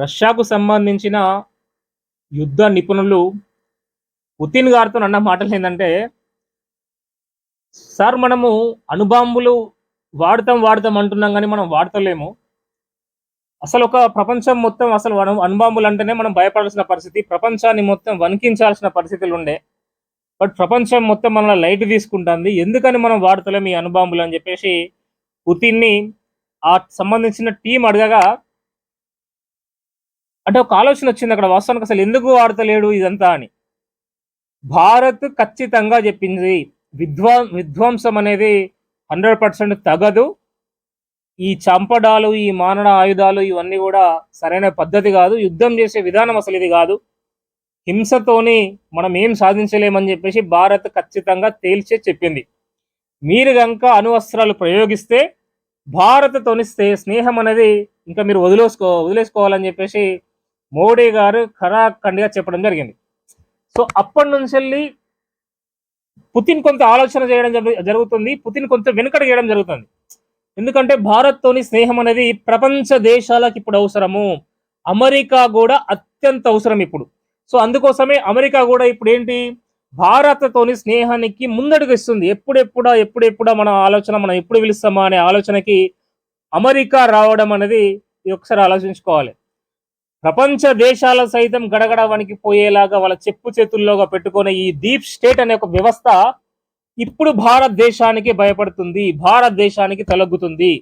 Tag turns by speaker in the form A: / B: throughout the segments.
A: రష్యాకు సంబంధించిన యుద్ధ నిపుణులు పుతిన్ గారితో అన్న మాటలు ఏంటంటే సార్ మనము అణుబాంబులు వాడతాం వాడతాం అంటున్నాం కానీ మనం వాడతలేము. అసలు ఒక ప్రపంచం మొత్తం అసలు మనం అణుబాంబులు అంటేనే మనం భయపడాల్సిన పరిస్థితి ప్రపంచాన్ని మొత్తం వణికించాల్సిన పరిస్థితులు ఉండే. బట్ ప్రపంచం మొత్తం మన లైట్ తీసుకుంటుంది. ఎందుకని మనం వాడతలేం ఈ అణుబాంబులు? అని చెప్పేసి పుతిన్ని ఆ సంబంధించిన టీం అడగగా అంటే ఒక ఆలోచన వచ్చింది అక్కడ వాస్తవానికి అసలు ఎందుకు వాడతలేడు ఇదంతా అని. భారత్ ఖచ్చితంగా చెప్పింది విధ్వా విధ్వంసం అనేది హండ్రెడ్ పర్సెంట్ తగదు. ఈ చంపడాలు ఈ మానడ ఆయుధాలు ఇవన్నీ కూడా సరైన పద్ధతి కాదు. యుద్ధం చేసే విధానం అసలు ఇది కాదు. హింసతోని మనం ఏం సాధించలేమని చెప్పేసి భారత్ ఖచ్చితంగా తేల్చే చెప్పింది. మీరు కనుక అణువస్త్రాలు ప్రయోగిస్తే భారత్తోని స్నే- స్నేహం అనేది ఇంకా మీరు వదిలేసుకో వదిలేసుకోవాలని చెప్పేసి మోడీ గారు ఖరాఖండిగా చెప్పడం జరిగింది. సో అప్పటి నుంచి వెళ్ళి పుతిన్ కొంత ఆలోచన చేయడం జరుగు- జరుగుతుంది. పుతిన్ కొంత వెనుకడ చేయడం జరుగుతుంది. ఎందుకంటే భారత్ తోని స్నేహం అనేది ప్రపంచ దేశాలకు ఇప్పుడు అవసరము. అమెరికా కూడా అత్యంత అవసరం ఇప్పుడు. సో అందుకోసమే అమెరికా కూడా ఇప్పుడు ఏంటి? భారత్ తోని స్నేహానికి ముందడుగు ఇస్తుంది ఎప్పుడెప్పుడా ఎప్పుడెప్పుడా మన ఆలోచన మనం ఎప్పుడు పిలుస్తామా అనే ఆలోచనకి అమెరికా రావడం అనేది ఒకసారి ఆలోచించుకోవాలి. ప్రపంచ దేశాల సైతం గడగడ వణికిపోయేలాగా వాళ్ళ చెప్పు చేతుల్లోగా పెట్టుకునే ఈ దీప్ స్టేట్ అనే ఒక వ్యవస్థ ఇప్పుడు భారతదేశానికి భయపడుతుంది భారతదేశానికి తలగుతుంది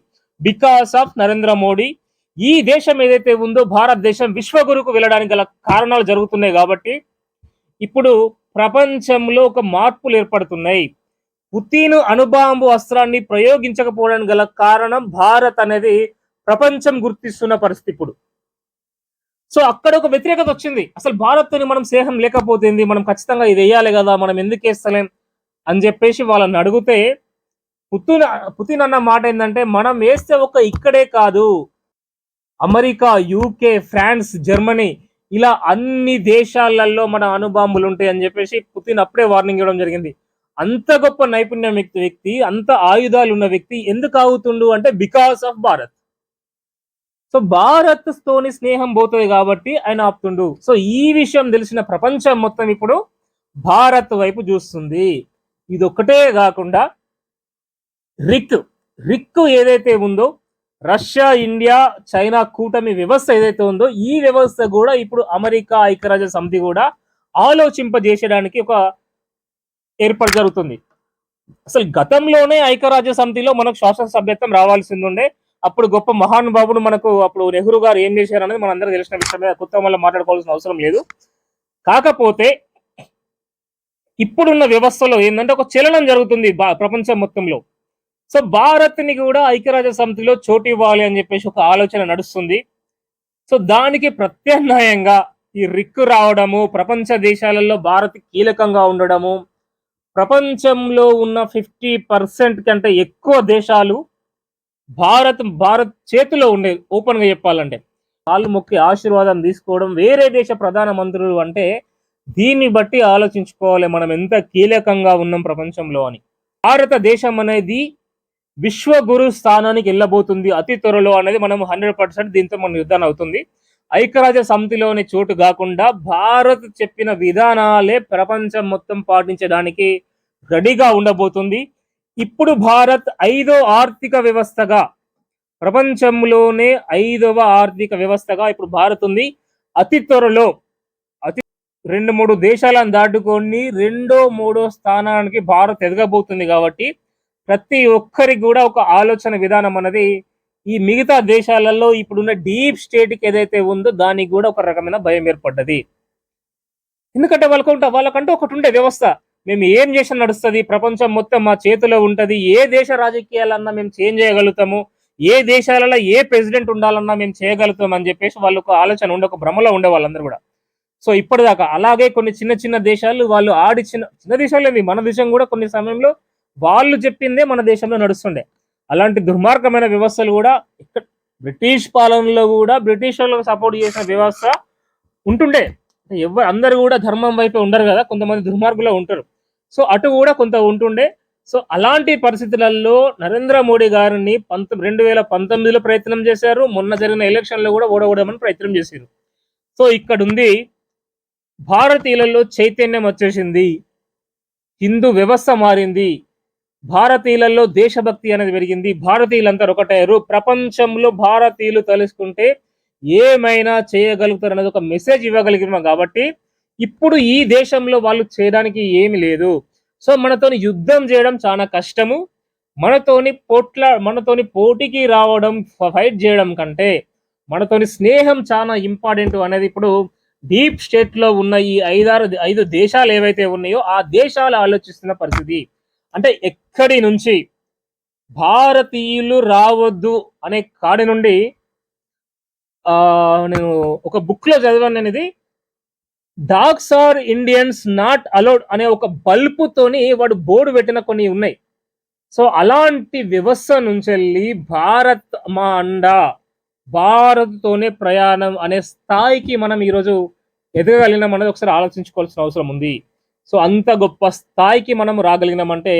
A: బికాస్ ఆఫ్ నరేంద్ర మోడీ ఈ దేశం ఏదైతే ఉందో భారతదేశం విశ్వగురుకు వెళ్ళడానికి గల కారణాలు జరుగుతున్నాయి కాబట్టి ఇప్పుడు ప్రపంచంలో ఒక మార్పులు ఏర్పడుతున్నాయి. పుతిన్ అణుబాంబు అస్త్రాన్ని ప్రయోగించకపోవడానికి గల కారణం భారత్ అనేది ప్రపంచం గుర్తిస్తున్న పరిస్థితి ఇప్పుడు. సో అక్కడ ఒక వ్యతిరేకత వచ్చింది. అసలు భారత్ తోని మనం స్నేహం లేకపోతుంది మనం ఖచ్చితంగా ఇది వేయాలి కదా మనం ఎందుకు వేస్తలేం? అని చెప్పేసి వాళ్ళని అడిగితే పుతిన్ పుతిన్ అన్న మాట ఏంటంటే మనం వేస్తే ఒక ఇక్కడే కాదు. అమెరికా యూకే ఫ్రాన్స్ జర్మనీ ఇలా అన్ని దేశాలలో మన అణుబాంబులు ఉంటాయి అని చెప్పేసి పుతిన్ అప్పుడే వార్నింగ్ ఇవ్వడం జరిగింది. అంత గొప్ప నైపుణ్యం వ్యక్తి వ్యక్తి అంత ఆయుధాలు ఉన్న వ్యక్తి ఎందుకు ఆగుతుండు అంటే because of Bharat so Bharat తోని స్నేహం పోతుంది కాబట్టి ఆయన ఆపుతుండు. సో ఈ విషయం తెలిసిన ప్రపంచం మొత్తం ఇప్పుడు భారత్ వైపు చూస్తుంది. ఇది ఒక్కటే కాకుండా రిక్ రిక్ ఏదైతే ఉందో రష్యా ఇండియా చైనా కూటమి వ్యవస్థ ఏదైతే ఉందో ఈ వ్యవస్థ కూడా ఇప్పుడు అమెరికా ఐక్యరాజ్య సమితి కూడా ఆలోచింపజేసేయడానికి ఒక ఏర్పాటు జరుగుతుంది. అసలు గతంలోనే ఐక్యరాజ్య సమితిలో మనకు శాసనసభ్యత్వం రావాల్సింది ఉండే అప్పుడు గొప్ప మహానుభావుడు మనకు అప్పుడు నెహ్రూ గారు ఏం చేశారు అనేది మన అందరూ తెలిసిన విషయమే. కొత్త మళ్ళీ మాట్లాడుకోవాల్సిన అవసరం లేదు. కాకపోతే ఇప్పుడున్న వ్యవస్థలో ఏంటంటే ఒక చలనం జరుగుతుంది ప్రపంచం మొత్తంలో. సో భారత్ని కూడా ఐక్యరాజ్య సమితిలో చోటు ఇవ్వాలి అని చెప్పేసి ఒక ఆలోచన నడుస్తుంది. సో దానికి ప్రత్యామ్నాయంగా ఈ రిక్కు రావడము ప్రపంచ దేశాలలో భారత్ కీలకంగా ఉండడము ప్రపంచంలో ఉన్న ఫిఫ్టీ పర్సెంట్ కంటే ఎక్కువ దేశాలు భారత్ భారత్ చేతిలో ఉండే ఓపెన్గా చెప్పాలంటే. కాళ్ళు మొక్కి ఆశీర్వాదం తీసుకోవడం వేరే దేశ ప్రధాన మంత్రులు అంటే దీన్ని బట్టి ఆలోచించుకోవాలి మనం ఎంత కీలకంగా ఉన్నాం ప్రపంచంలో అని. భారతదేశం అనేది విశ్వగురు స్థానానికి వెళ్ళబోతుంది అతి త్వరలో అనేది మనం హండ్రెడ్ పర్సెంట్ దీంతో మన యుద్ధం అవుతుంది. ఐక్యరాజ్య సమితిలోని చోటు కాకుండా భారత్ చెప్పిన విధానాలే ప్రపంచం మొత్తం పాటించడానికి రెడీగా ఉండబోతుంది. ఇప్పుడు భారత్ ఐదో ఆర్థిక వ్యవస్థగా ప్రపంచంలోనే ఐదవ ఆర్థిక వ్యవస్థగా ఇప్పుడు భారత్ ఉంది. అతి త్వరలో అతి రెండు మూడు దేశాలను దాటుకొని రెండో మూడో స్థానానికి భారత్ ఎదగబోతుంది కాబట్టి ప్రతి ఒక్కరికి కూడా ఒక ఆలోచన విధానం అన్నది ఈ మిగతా దేశాలలో ఇప్పుడున్న డీప్ స్టేట్కి ఏదైతే ఉందో దానికి కూడా ఒక రకమైన భయం ఏర్పడ్డది. ఎందుకంటే వాళ్ళకుంట వాళ్ళకంటూ ఒకటి ఉండే వ్యవస్థ. మేము ఏం చేసిన నడుస్తుంది ప్రపంచం మొత్తం మా చేతిలో ఉంటుంది ఏ దేశ రాజకీయాలన్నా మేము చేంజ్ చేయగలుగుతాము ఏ దేశాలలో ఏ ప్రెసిడెంట్ ఉండాలన్నా మేము చేయగలుగుతాం అని చెప్పేసి వాళ్ళు ఒక ఆలోచన ఉండే ఒక భ్రమలో ఉండే వాళ్ళందరూ కూడా. సో ఇప్పటిదాకా అలాగే కొన్ని చిన్న చిన్న దేశాలు వాళ్ళు ఆడిచిన చిన్న దేశాలు ఏంది, మన దేశం కూడా కొన్ని సమయంలో వాళ్ళు చెప్పిందే మన దేశంలో నడుస్తుండే. అలాంటి దుర్మార్గమైన వ్యవస్థలు కూడా ఇక్కడ బ్రిటిష్ పాలనలో కూడా బ్రిటిష్ వాళ్ళకి సపోర్ట్ చేసిన వ్యవస్థ ఉంటుండే. ఎవరు అందరు కూడా ధర్మం వైపే ఉండరు కదా కొంతమంది దుర్మార్గులో ఉంటారు. సో అటు కూడా కొంత ఉంటుండే. సో అలాంటి పరిస్థితులలో నరేంద్ర మోడీ గారిని పంత రెండు వేల పంతొమ్మిదిలో ప్రయత్నం చేశారు. మొన్న జరిగిన ఎలక్షన్లో కూడా ఓడగొడమని ప్రయత్నం చేశారు. సో ఇక్కడ ఉంది భారతీయులలో చైతన్యం వచ్చేసింది. హిందూ వ్యవస్థ మారింది. భారతీయులలో దేశభక్తి అనేది పెరిగింది. భారతీయులంతా ఒకటయ్యారు ప్రపంచంలో భారతీయులు తలుసుకుంటే ఏమైనా చేయగలుగుతారు అనేది ఒక మెసేజ్ ఇవ్వగలిగినాం కాబట్టి ఇప్పుడు ఈ దేశంలో వాళ్ళు చేయడానికి ఏమి లేదు. సో మనతోని యుద్ధం చేయడం చాలా కష్టము. మనతోని పోట్ల మనతోని పోటీకి రావడం ఫైట్ చేయడం కంటే మనతోని స్నేహం చాలా ఇంపార్టెంట్ అనేది ఇప్పుడు డీప్ స్టేట్లో ఉన్న ఈ ఐదారు ఐదు దేశాలు ఏవైతే ఉన్నాయో ఆ దేశాలు ఆలోచిస్తున్న పరిస్థితి. అంటే ఎక్కడి నుంచి? భారతీయులు రావద్దు అనే కాడి నుండి నేను ఒక బుక్లో చదివాను నేను ఇది. Dogs are Indians not allowed అనే ఒక బల్పుతోని వాడు బోర్డు పెట్టిన కొన్ని ఉన్నాయి. సో అలాంటి వ్యవస్థ నుంచి వెళ్ళి భారత్ మా అండా భారత్తోనే ప్రయాణం అనే స్థాయికి మనం ఈరోజు ఎదగగలిగినాం అనేది ఒకసారి ఆలోచించుకోవాల్సిన అవసరం ఉంది. సో అంత గొప్ప స్థాయికి మనం రాగలిగినామంటే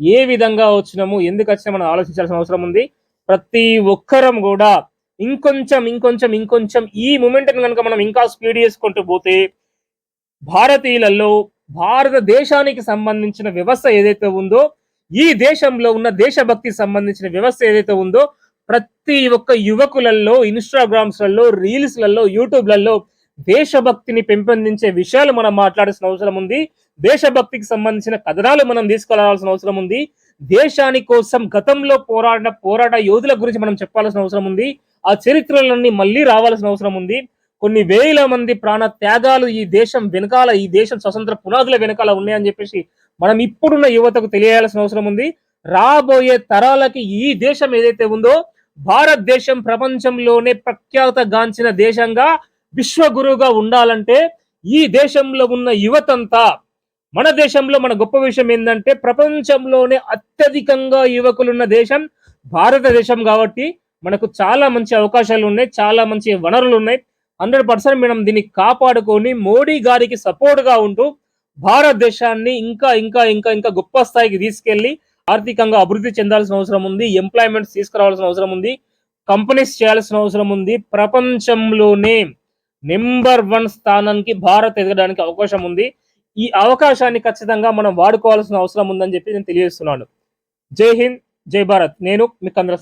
A: ఏ విధంగా వచ్చినాము ఎందుకు వచ్చినా మనం ఆలోచించాల్సిన అవసరం ఉంది. ప్రతి ఒక్కరం కూడా ఇంకొంచెం ఇంకొంచెం ఇంకొంచెం ఈ మూమెంట్ కనుక మనం ఇంకా స్పీడ్ చేసుకుంటూ పోతే భారతీయులలో భారతదేశానికి సంబంధించిన వ్యవస్థ ఏదైతే ఉందో ఈ దేశంలో ఉన్న దేశభక్తికి సంబంధించిన వ్యవస్థ ఏదైతే ఉందో ప్రతి ఒక్క యువకులలో ఇన్స్టాగ్రామ్స్లలో రీల్స్లలో యూట్యూబ్లలో దేశభక్తిని పెంపొందించే విషయాలు మనం మాట్లాడాల్సిన అవసరం ఉంది. దేశభక్తికి సంబంధించిన కథనాలు మనం తీసుకురావాల్సిన అవసరం ఉంది. దేశాని కోసం గతంలో పోరాడిన పోరాట యోధుల గురించి మనం చెప్పాల్సిన అవసరం ఉంది. ఆ చరిత్రలన్నీ మళ్ళీ రావాల్సిన అవసరం ఉంది. కొన్ని వేల మంది ప్రాణ త్యాగాలు ఈ దేశం వెనకాల ఈ దేశం స్వతంత్ర పునాదుల వెనకాల ఉన్నాయని చెప్పేసి మనం ఇప్పుడున్న యువతకు తెలియాల్సిన అవసరం ఉంది. రాబోయే తరాలకి ఈ దేశం ఏదైతే ఉందో భారతదేశం ప్రపంచంలోనే ప్రఖ్యాతగాంచిన దేశంగా విశ్వగురువుగా ఉండాలంటే ఈ దేశంలో ఉన్న యువతంతా మన దేశంలో మన గొప్ప విషయం ఏంటంటే ప్రపంచంలోనే అత్యధికంగా యువకులున్న దేశం భారతదేశం కాబట్టి మనకు చాలా మంచి అవకాశాలు ఉన్నాయి చాలా మంచి వనరులు ఉన్నాయి. హండ్రెడ్ పర్సెంట్ మనం దీన్ని కాపాడుకొని మోడీ గారికి సపోర్ట్గా ఉంటూ భారతదేశాన్ని ఇంకా ఇంకా ఇంకా ఇంకా గొప్ప స్థాయికి తీసుకెళ్ళి ఆర్థికంగా అభివృద్ధి చెందాల్సిన అవసరం ఉంది ఎంప్లాయ్మెంట్స్ తీసుకురావాల్సిన అవసరం ఉంది కంపెనీస్ చేయాల్సిన అవసరం ఉంది. ప్రపంచంలోనే నెంబర్ వన్ స్థానానికి భారత్ ఎదగడానికి అవకాశం ఉంది. ఈ అవకాశాన్ని ఖచ్చితంగా మనం వాడుకోవాల్సిన అవసరం ఉందని చెప్పి నేను తెలియజేస్తున్నాను. జై హింద్ జై భారత్. నేను మీకు అందరూ